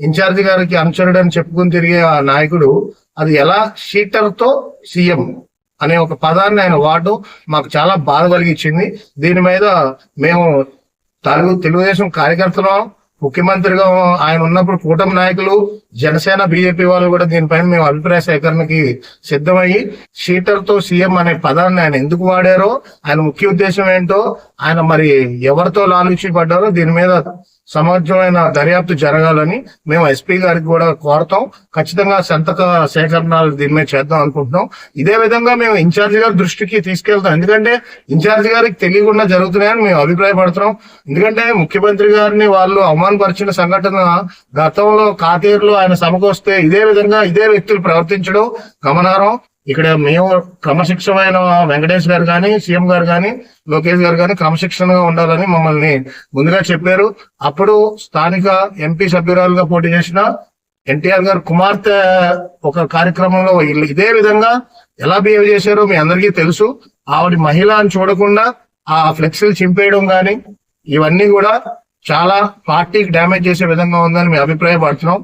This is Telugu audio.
ఇన్ఛార్జి గారికి అనుచరుడు అని చెప్పుకుని తిరిగే ఆ నాయకుడు అది ఎలా షీటర్తో సీఎం అనే ఒక పదాన్ని ఆయన వాడడం మాకు చాలా బాధ కలిగించింది. దీని మీద మేము తెలుగు తెలుగుదేశం కార్యకర్తలం ముఖ్యమంత్రిగా ఆయన ఉన్నప్పుడు కూటమి నాయకులు జనసేన బీజేపీ వాళ్ళు కూడా దీనిపైన మేము అభిప్రాయ సేకరణకి సిద్ధమయ్యి షీటర్తో సీఎం అనే పదాన్ని ఆయన ఎందుకు వాడారో ఆయన ముఖ్య ఉద్దేశం ఏంటో ఆయన మరి ఎవరితో లాలుచి పడ్డారో దీని మీద సమర్థమైన దర్యాప్తు జరగాలని మేము ఎస్పీ గారికి కూడా కోరతాం. ఖచ్చితంగా సంతక సేకరణలు దీని మీద చేద్దాం అనుకుంటున్నాం. ఇదే విధంగా మేము ఇన్ఛార్జ్ గారి దృష్టికి తీసుకెళ్తాం. ఎందుకంటే ఇన్ఛార్జ్ గారికి తెలియకుండా జరుగుతున్నాయని మేము అభిప్రాయపడుతున్నాం ఎందుకంటే ముఖ్యమంత్రి గారిని వాళ్ళు అవమానపరిచిన సంఘటన గతంలో కాతేరులో ఆయన సమకొస్తే ఇదే విధంగా ఇదే వ్యక్తులు ప్రవర్తించడం గమనార్హం. ఇక్కడ మేము క్రమశిక్షమైన వెంకటేష్ గారు కానీ సీఎం గారు కానీ లోకేష్ గారు కానీ క్రమశిక్షణగా ఉండాలని మమ్మల్ని ముందుగా చెప్పారు. అప్పుడు స్థానిక ఎంపీ సభ్యురాలుగా పోటీ చేసిన ఎన్టీఆర్ గారు కుమార్తె ఒక కార్యక్రమంలో ఇదే విధంగా ఎలా బిహేవ్ చేశారో మీ అందరికీ తెలుసు. ఆవిడ మహిళ అని చూడకుండా ఆ ఫ్లెక్సీలు చింపేయడం కానీ ఇవన్నీ కూడా చాలా పార్టీకి డ్యామేజ్ చేసే విధంగా ఉందని మేము అభిప్రాయపడుతున్నాం.